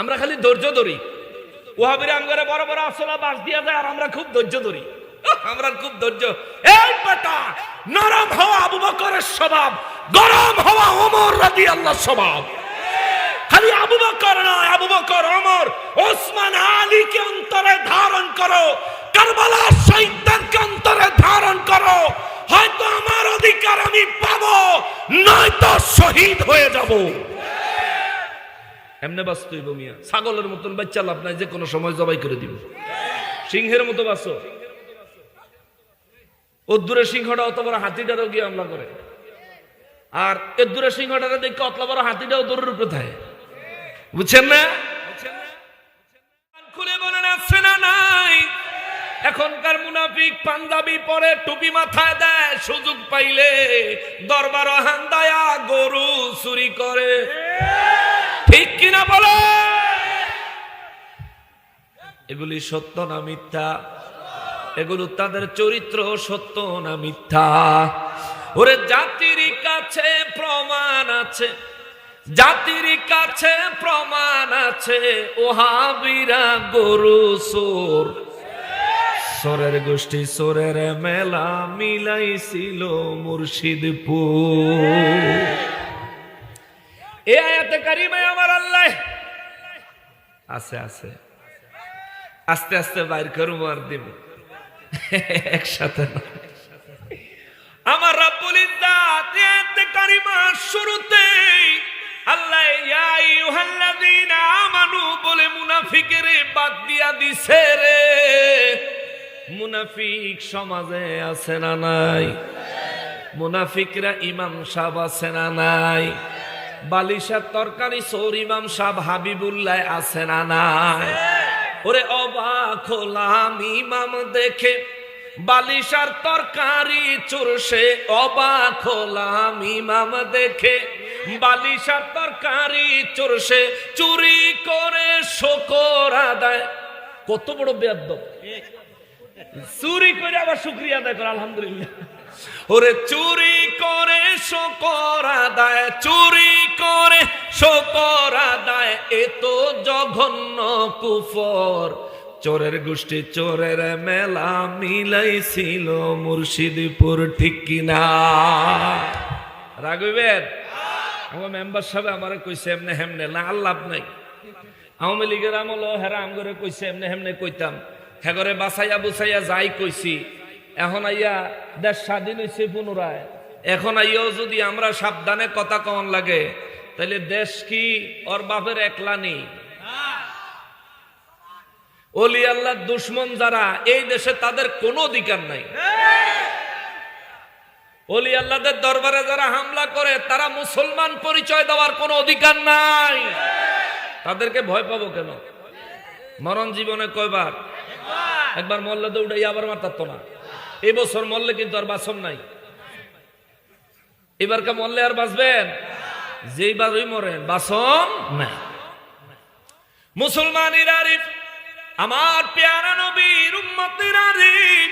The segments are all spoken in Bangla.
আমরা খালি ধৈর্য ধরি। ওহাবির আমগরে বড় বড় আসলা বাস দিয়া যায় আর আমরা খুব ধৈর্য ধরি। আমরা খুব ধৈর্য। এই বেটা, নরম হওয়া আবু বকরের স্বভাব, গরম হওয়া ওমর রাদি আল্লাহ স্বভাব। খালি আবু বকর নয়, আবু বকর, ওমর, ওসমান, আলীকে অন্তরে ধারণ করো, কারবালার শহীদদেরকে অন্তরে ধারণ করো। হয়তো আমার অধিকার আমি পাবো, নয়তো শহীদ হয়ে যাব। এমনি বাস্তব মিয়া। ছাগলের মতন বাচ্চা লাভ নাই, যে কোনো সময় জবাই করে দিব। সিংহের মতো বাঁচো। ওদ্দুরে সিংহটা অত বড় হাতিটারও গিয়ে হামলা করে। আর এদ্দুরে সিংহটারে দেখে অত বড় হাতিটাও দৌড়ের উপরে থাকে। বুঝছেন না? খুলে বলেন, আছে না নাই? এখনকার মুনাফিক পাঞ্জাবি পরে টুপি মাথায় দেয়, সুযোগ পাইলে দরবার হান্দায়া গরু চুরি করে। ঠিক কিনা বলে? এগুলি সত্য না মিথ্যা? এগুলো তাদের চরিত্র সত্য না মিথ্যা? ওরে জাতির কাছে প্রমাণ আছে, জাতির কাছে প্রমাণ আছে, ওহাবিরা গরু সোর সোরের গোষ্ঠী সোরের মেলা মিলাইছিল মুর্শিদপুর। আমার আল্লাহ। আছে আছে। আস্তে আস্তে বাইর করব আর দিব। একসাথে আমার রাব্বুল ইজ্জাত আল্লাহ, ইয়া আইয়ুহাল্লাযীনা আমানু বলে মুনাফিকের বাদ দিয়া দিছে রে। মুনাফিক সমাজে আছে না নাই? মুনাফিকরা ইমাম সাহেব আছে না নাই? বালিশার তরকারি সৌর ইমাম সাহেব হাবিবুল্লাহ আছে না নাই? ওরে অবাক হলাম ইমাম দেখে বালিশার তরকারি চুরসে। অবাক হলাম ইমাম দেখে বালিশার তরকারি চুরসে। চুরি করে শকর আদায়। কত বড় বেদ্য চুরি করে আবার শুক্রিয়া আদায় করে, আলহামদুলিল্লাহ। ওরে চুরি করে শকর আদায়, চুরি করে শকর আদায়, এ তো জঘন্য কুফর। চোরের গোষ্ঠী চোরের মেলা মিলাইছিল মুর্শিদপুর, ঠিক কিনা রাগবেন আমার মেম্বার সাহেব আমারে কইছে, এমনে হেমনে, না আল্লাভ নাই। আওয়ামী লীগের আমল হেরা আমগরে কইছে, এমনে হেমনে কইতাম। হেগরে বাসাইয়া বুসাইয়া যাই কইছি, এখন আইয়া দেশ স্বাধীন হয়েছে পুনরায়। এখন আইয়াও যদি আমরা সাবধানে কথা কন লাগে তাহলে দেশ কি ওর বাপের একলা নেই? অলি আল্লাহ দুশ্মন যারা, এই দেশে তাদের কোনো অধিকার নাই। অলি আল্লাহদের দরবারে যারা হামলা করে, তারা মুসলমান পরিচয় দেওয়ার কোনো অধিকার নাই। তাদেরকে ভয় পাবো কেন? মরণ জীবনে কয়বার? একবার তো উঠে আবার মারতার তো না। এই বছর মরলে কিন্তু আর বাসন নাই। এবার কা মরলে আর বাঁচবেন? যেই মরেন বাসন নাই মুসলমানের আরিফ, আমার পেয়ারা নবীর উম্মতের আরিফ,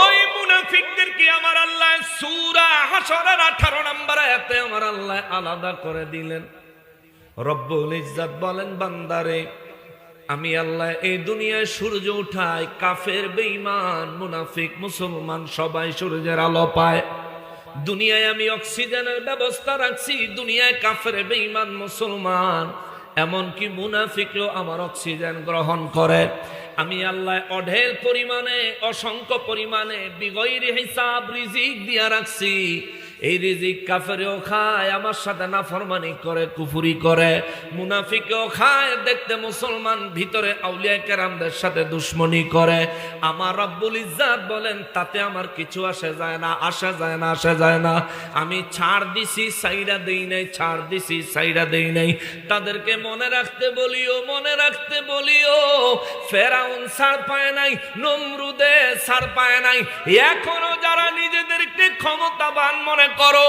ওই মুনাফিকদের কি আমার আল্লাহ সূরা হাসরের 18 নম্বর আয়াতে আমার আল্লাহ আলাদা করে দিলেন? রব্বুল ইজ্জাত বলেন, বান্দারে, আমি আল্লাহ এই দুনিয়ায় সূর্য উঠাই কাফের, বেঈমান, মুনাফিক, মুসলমান, সবাই সূর্যের আলো পায়। দুনিয়ায় আমি অক্সিজেনের ব্যবস্থা রাখছি, দুনিয়ায় কাফের, বেঈমান, মুসলমান। এমনকি মুনাফিকও আমার অক্সিজেন গ্রহণ করে। আমি আল্লাহ অঢেল পরিমাণে, অসংখ্য পরিমাণে, বিগৈর হিসাব, রিজিক দিয়া রাখছি। এই রিজিক কাফেরেও খায়, আমার সাথে নাফরমানি করে, কুফুরি করে। মুনাফিকেও খায়, দেখতে মুসলমান ভিতরে আউলিয়া কেরামদের সাথে দুশ্মনী করে। আমার রব্বুল ইজ্জাত বলেন, তাতে আমার কিছু আসে যায় না, আসা যায় না, আসা যায় না। আমি ছাড় দিছি, সাইরা দেই নাই, ছাড় দিছি, সাইরা দেই নাই। তাদেরকে মনে রাখতে বলিও, মনে রাখতে বলিও, ফেরাউন ছাড় পায় নাই, নমরুদে ছাড় পায় নাই। এখনও যারা নিজেদেরকে ক্ষমতাবান মনে করো।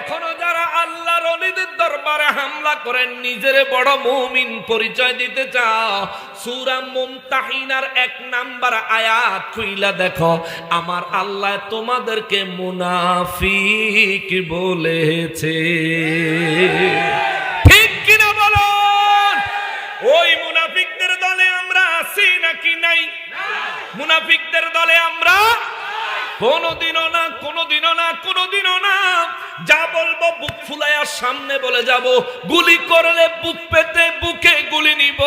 এখনও যারা আল্লাহ রনিদের দরবারে হামলা করে, নিজের বড় মুমিন পরিচয় দিতে চাও। সুরা মুমতাহিনার এক নাম্বার আয়াত খুইলা দেখো, আমার আল্লাহ তোমাদেরকে মুনাফিক বলেছে। ঠিক কিনা বলো? ওই মুনাফিকদের দলে আমরা আছি নাকি নাই? মুনাফিকদের দলে আমরা কোনোদিনও না কোনোদিনও না কোনোদিনও না। যা বলব বুক ফুলাইয়া সামনে বলে যাব। গুলি করলে বুক পেতে বুকে গুলি নিব।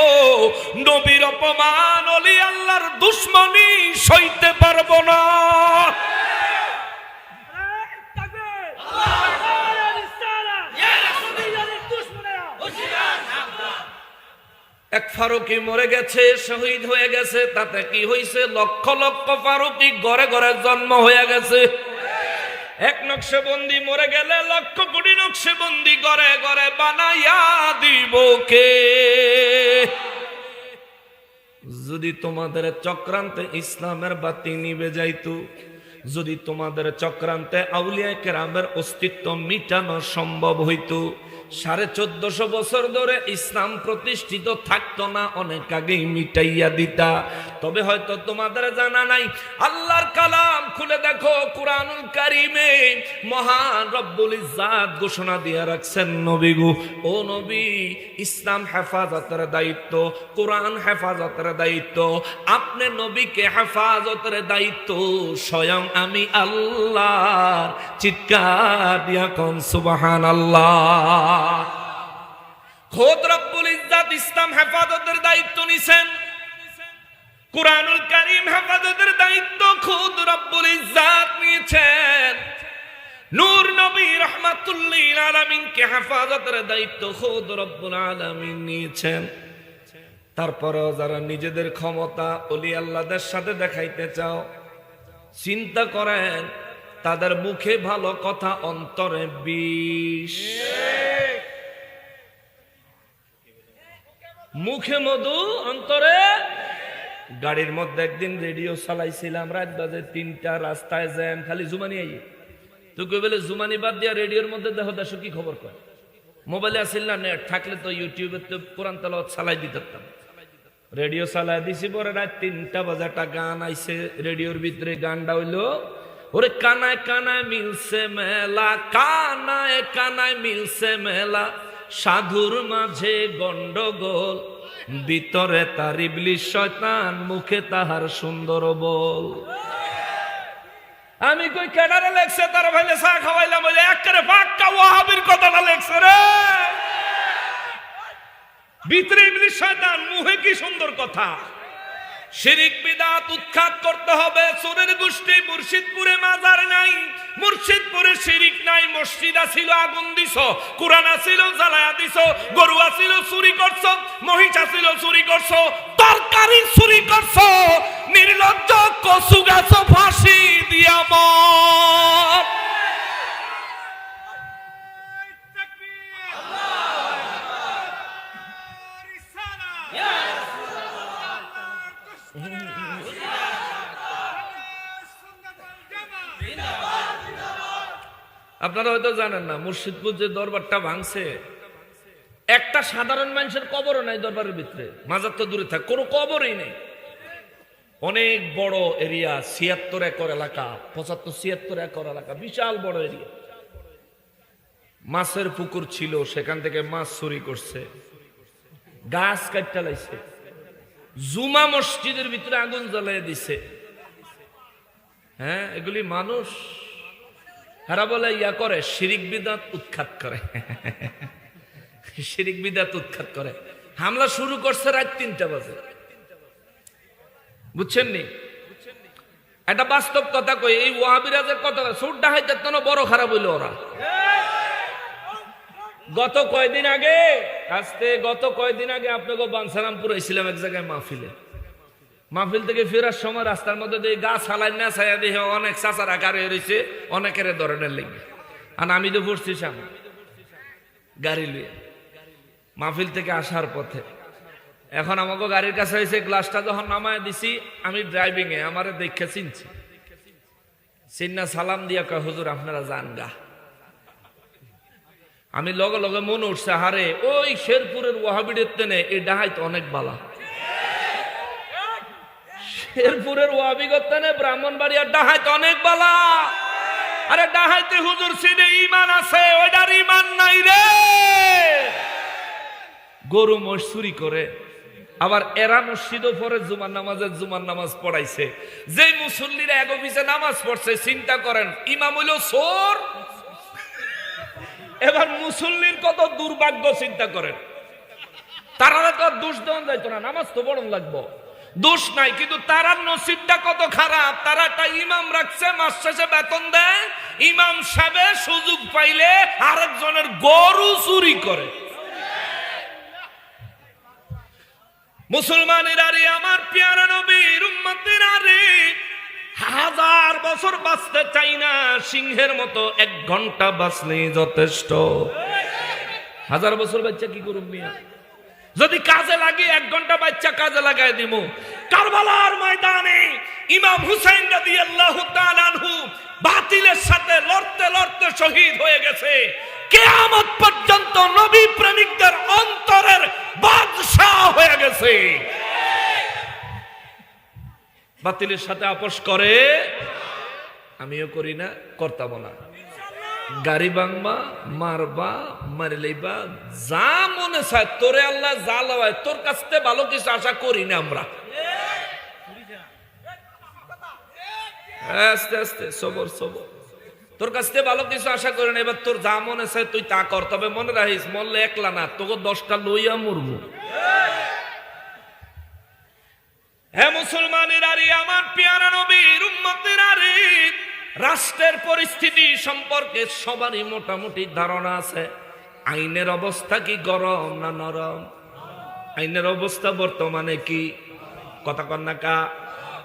নবীর অপমান অলি আল্লাহর দুশ্মনী সইতে পারব না। এক ফারুকি মরে গেছে, শহীদ হয়ে গেছে, তাতে কি হয়েছে লক্ষ লক্ষ ফারুকি ঘরে ঘরে জন্ম হয়ে গেছে। এক নকশবন্দি মরে গেলে লক্ষ কোটি নকশবন্দি ঘরে ঘরে বানাইয়া দিব কে? যদি তোমাদের চক্রান্তে ইসলামের বাতি নিবে যাইতো, যদি তোমাদের চক্রান্তে আউলিয়া কেরামের অস্তিত্ব মিটানো সম্ভব হইতো সাড়ে চোদ্দশো বছর ধরে ইসলাম প্রতিষ্ঠিত থাকতো না, অনেক আগেই মিটাইয়া দিতা। তবে হয়তো তোমাদের জানা নাই, আল্লাহর কালাম খুলে দেখো, কোরআনুল কারিমে মহান রব্বুল ইজ্জাত ঘোষণা দিয়ে রাখছেন নবী গো। ও নবী, ইসলাম হেফাজতের দায়িত্ব, কোরআন হেফাজতের দায়িত্ব, আপনি নবীকে হেফাজতের দায়িত্ব, স্বয়ং আমি আল্লাহ চিৎকার দিয়া কন সুবাহান আল্লাহ খোদ রব্বুল ইসলাম হেফাজতের দায়িত্ব নিছেন। কোরআনুল কারীম হেফাজতের দায়িত্ব খোদ রব্বুল ইজ্জাত নিয়েছেন। নূর নবী রহমাতুল্লিল আলামিনকে হেফাজতের দায়িত্ব খোদ রব্বুল আলামিন নিয়েছেন। তারপরেও যারা নিজেদের ক্ষমতা অলি আল্লাহদের সাথে দেখাইতে চাও, চিন্তা করেন, তাদের মুখে ভালো কথা অন্তরে বিষ। মুখে মধু, অন্তরে। গাড়ির মধ্যে একদিন রেডিও চালাইছিলাম, রাত বাজে তিনটা, রাস্তায় জ্যাম, খালি জুমানি আই। তুই কই বলে, জুমানি বাদ দিয়া রেডিওর মধ্যে দেখো দেশ কি খবর কয়? মোবাইলে আসিল না, নেট থাকলে তো ইউটিউবে তো কোরআন তালাওয়াত চালাই দিতাম রেডিও চালাই দিছি, পরে রাত তিনটা বাজে একটা গান আইছে, রেডিওর ভিতরে গানটা হইল, ওরে কানায় কানায় মিলছে মেলা, কানায় কানায় মিলছে মেলা। সাধুর মাঝে গন্ডগোল, ভিতরে তার ইবলিশ শয়তান, মুখে তাহার সুন্দর বল। আমি কই, কেডারে লেখছে? তার ভাইলে চা খাওয়াইলাম বলে একেবারে পাক্কা ওয়াহাবির কথাটা লেখছে রে। ভিতরে ইবলিশ শয়তান, মুখে কি সুন্দর কথা? শিরিক বিদাত উৎখাত করতে হবে। চোরের গোষ্ঠী মুর্শিদপুরে মাজার নাই, মুর্শিদপুরে শিরিক নাই, মসজিদ আছিল আগুন দিস, কোরআন আছিল জ্বালায়া দিস, গরু আছিল চুরি করছ, মহিষ আছিল চুরি করছ, তরকারি চুরি করছ, নির্লজ্জ কচু গাছ ফাঁসি দিয়া মত আপনারা হয়তো জানেন না, মুর্শিদপুর যে দরবারটা ভাঙছে, একটা সাধারণ মানুষের কবরও নাই দরবারের ভিতরে। মাজার তো দূরে থাক, কোনো কবরই নেই। অনেক বড় এরিয়া, ছিয়াত্তর একর এলাকা, পঁচাত্তর, ছিয়াত্তর একর এলাকা, বিশাল বড় এরিয়া। মাছের পুকুর ছিল, সেখান থেকে মাছ চুরি করছে। গাছ কাটটা লাইছে জুমা মসজিদের ভিতরে আগুন জ্বালিয়ে দিছে। হ্যাঁ এগুলি মানুষ। এরা বলে, ইয়া করে, শিরিক বিদাত উৎখাত করে। শিরিক বিদাত উৎখাত করে। হামলা শুরু করছে রাত তিনটা বাজে। বুঝছেন নি? একটা বাস্তব কথা কই, এই ওয়াহাবিরাজের কথা সুর ডাহাইতে তো বড় খারাপ হইল ওরা। গত কয়দিন আগে, আজকে গত কয়দিন আগে আপনাকে বানসারামপুর এসেছিলাম এক জায়গায় মাহফিলে। মাহফিল থেকে ফেরার সময় রাস্তার মধ্যে দিয়ে গাছ হালাই না ছায়া দিয়ে অনেক চাচার আকার হয়ে রয়েছে, অনেকের ধরনের লেগে। আর আমি তো পড়ছি সামনে। গাড়ি লুয়ে মাহফিল থেকে আসার পথে। এখন আমাকে গাড়ির কাছে হয়েছে গ্লাসটা যখন নামায় দিছি, আমি ড্রাইভিং এ, আমারে দেখে চিনছি। চিন্না সালাম দিয়া কয়, হুজুর, আপনারা যান গা। আমি লগে লগে মনে উঠছে, হারে, ওই শেরপুরের ওয়াহাবিডের তেনে এই ডাহাই তো অনেক বালা শেরপুরের ওয়াবিগত তেনে ব্রাহ্মণবাড়িয়ার ডাহাই তো অনেক বালা। আরে ডাহাইতে হুজুর সিনে ইমান আছে, ওইটার ইমান নাই রে। গরু মোষ চুরি করে, আবার এরা মসজিদও পরে জুমার নামাজের জুমার নামাজ পড়াইছে। যে মুসল্লিরা এক অফিসে নামাজ পড়ছে, চিন্তা করেন, ইমাম হইল সোর এবার মুসল্লির কত দুর্ভাগ্য, চিন্তা করেন। তারা তো আর দোষ দেওয়া যাইতো না, নামাজ তো বড় লাগবো। দোষ নাই, কিন্তু তারা নসিবটা কত খারাপ। তারা একটা ইমাম রাখছে, মাস শেষে বেতন দেয়। ইমাম সাহেব সুযোগ পাইলে আরেকজনের গরু চুরি করে। মুসলমানের আরে আমার পেয়ারা নবীর উম্মতের আরে হাজার বছর বাঁচতে চাই না, সিংহের মতো এক ঘণ্টা বাঁচলেই যথেষ্ট। হাজার বছর বাচ্চা কি করুন মিয়া? যদি কাজে লাগে, এক ঘণ্টা বাচ্চা কাজে লাগাই দিব কারবালার ময়দানে ইমাম হুসাইন তাআলা আনহু বাতিলের সাথে লড়তে লড়তে শহীদ হয়ে গেছে। কিয়ামত পর্যন্ত নবী প্রেমিকদের অন্তরের বাদশাহ হয়ে গেছে। বাতিলের সাথে আপোষ করে, আমিও করি না করতাম না। গাড়ি বাংবা মারবা মারি লইবা যা মনে চায় তোরে আল্লাহ যা লওয়ায়, তোর কাছ ভালো কিছু আশা করি না আমরা। আস্তে আস্তে, সবর সবর। তোর কাছ থেকে ভালো কিছু আশা করি না, এবার তোর যা মনে চায় তুই তা কর। তবে মনে রাখিস, মরলে একলা না, তোকে দশটা লইয়া মরবো। হ্যাঁ মুসলমানের আরে আমার পেয়ারা নবীর উম্মতের আরে রাষ্ট্রের পরিস্থিতি সম্পর্কে সবারই মোটামুটি ধারণা আছে। আইনের অবস্থা কি গরম না নরম? আইনের অবস্থা বর্তমানে কি? কথা কন্যাকা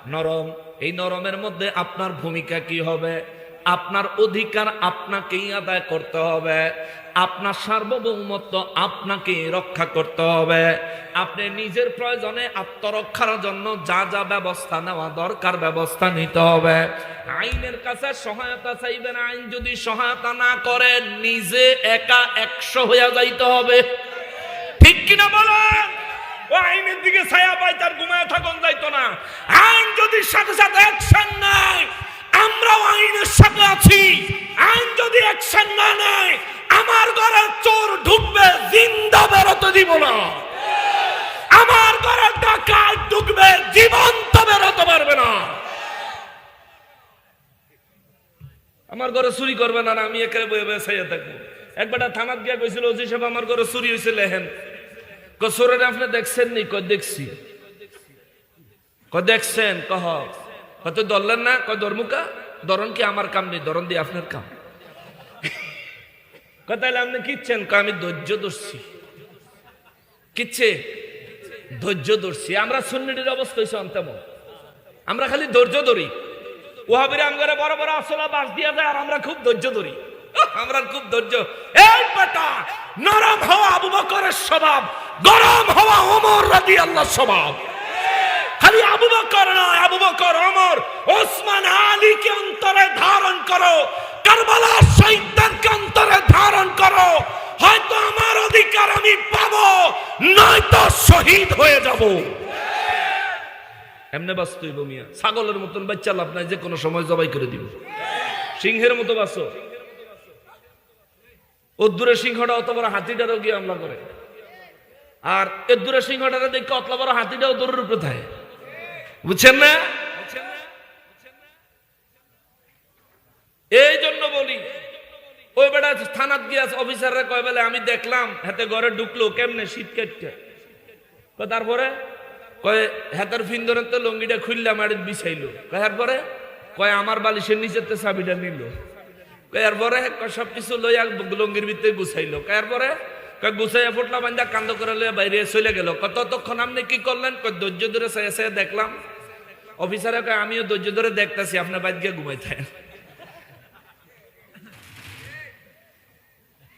নরম। এই নরমের মধ্যে আপনার ভূমিকা কি হবে? আপনার অধিকার আপনাকেই আদায় করতে হবে। আপনার সার্বভৌমত্ব আপনাকে রক্ষা করতে হবে। আপনি নিজের প্রয়োজনে আত্মরক্ষার জন্য যা যা ব্যবস্থা নেওয়া দরকার ব্যবস্থা নিতে হবে। আইনের কাছে সহায়তা চাইবেন, আইন যদি সহায়তা না করে, নিজে একা একশো হইয়া যাইতে হবে। ঠিক কিনা বলেন ও আইনের দিকে ছায়া পাই তার ঘুমায় থাকুন, যাইতো না। আইন যদি সাথে সাথে অ্যাকশন নেয় আমরাও আইনের সাথে আছি। আইন যদি অ্যাকশন না নেয়, আমার ঘরে চোর ঢুকবে জিন্দা বেরোতে দিব না। আমার ঘরে ডাকাত ঢুকবে, জীবন্ত বেরোতে পারবে না। আমার ঘরে চুরি করবে না আমি একেবারে বয়ে থাকব। একবারটা থানাত গিয়া কইছিল, ওজি সাহেব, আমার ঘরে চুরি হয়েছে লেহেন কসুরের আপনি দেখছেন নি? কয়, দেখছি। কয়, দেখছেন? কহ কত ধরলেন না, কয় ধর্মুকা ধরন কি আমার কাম নেই? ধরন দিয়ে আপনার কাম। তাহলে আপনি কিচ্ছেন? আমি ধৈর্য ধরছি। কিচ্ছে? ধৈর্য ধরছি। আমরা সুন্নিটির অবস্থা হয়েছে তেমন আমরা খালি ধৈর্য ধরি। ওহাবিরা আমগারে বড় বড় আসলা বাস দিয়া যায় আর আমরা খুব ধৈর্য ধরি। আমরা খুব ধৈর্য। এই বেটা, নরম হওয়া আবু বকরের স্বভাব, গরম হওয়া ওমর রাদি আল্লাহ স্বভাব। খালি আবু বকর নয়, আবু বকর ওমর। ওসমান আলীকে অন্তরে ধারণ করো কারবালা শহীদদেরকে অন্তরে ধারণ করো। হয়তো আমার অধিকার আমি পাবো, নয়তো শহীদ হয়ে যাব। এমনি বাঁচতে হইব মিয়া ছাগলের মতন বাচ্চা লাভ নাই, যে কোনো সময় জবাই করে দিব। সিংহের মতো বাঁচো ওদ্দুরের সিংহটা অত বড় হাতিটারও গিয়ে হামলা করে। আর এদ্দুরের সিংহটারে দেখে অত বড় হাতিটাও দৌড়ের উপরে থাকে। বুঝছেন না? এই জন্য বলি, ওই বেটা থানাত গিয়া অফিসাররা কয় বেলে, আমি দেখলাম হাতে ঘরে ঢুকলো, কেমনে শীত কেটে তারপরে? কয়, হাতের ফিন্দরের তো লঙ্গিটা খুললাম, আর বিছাইলো। কয়ার পরে কয়, আমার বালিশের নিচের তো চাবিটা নিল। কয়ার পরে সব কিছু লইয়া লঙ্গির ভিতরে গুছাইলো। কয়ার পরে কয়, গুছাইয়া ফুটলা বান্ধা কান্দ করে লইয়া বাইরে চলে গেল। কত ততক্ষণ আপনি কি করলেন? কয়, ধৈর্য ধরে চেয়ে চেয়ে দেখলাম অফিসারে আমিও ধৈর্য ধরে দেখতেছি আপনার বাইর গিয়ে ঘুমাইতেন।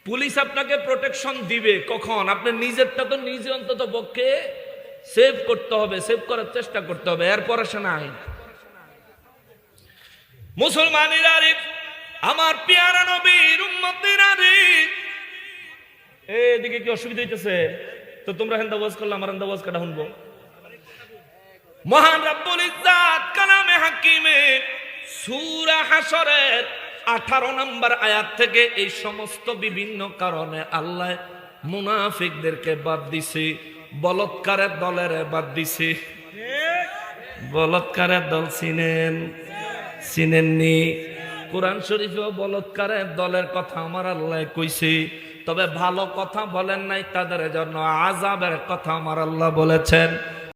পুলিশ আপনাকে প্রোটেকশন দিবে, কখন? আপনি নিজেরটা তো নিজে অন্তত পক্ষে সেভ করতে হবে সেভ করার চেষ্টা করতে হবে, এরপর আসে না মুসলমানের আরিফ আমার পেয়ারা নবীর উম্মতের আরিফ এদিকে কি অসুবিধা হইতেছে? তো তোমরা হেন্দা ওয়াজ করলে, আমার হেন্দা ওয়াজ কাটা শুনব। মহান রাব্বুল ইজ্জাত কালামে হাকিমে সূরা হাসরের আঠারো নম্বর আয়াত থেকে এই সমস্ত বিভিন্ন কারণে আল্লাহ মুনাফিকদেরকে বাদ দিছে, বলৎকারের দলের বাদ দিছে। বলৎকারের দল চিনেন? চিনেননি? কোরআন শরীফেও বলৎকারের দলের কথা আমার আল্লাহ কইছে, তবে ভালো কথা বলেন নাই তাদের জন্য আজাবের কথা আমার আল্লাহ বলেছেন।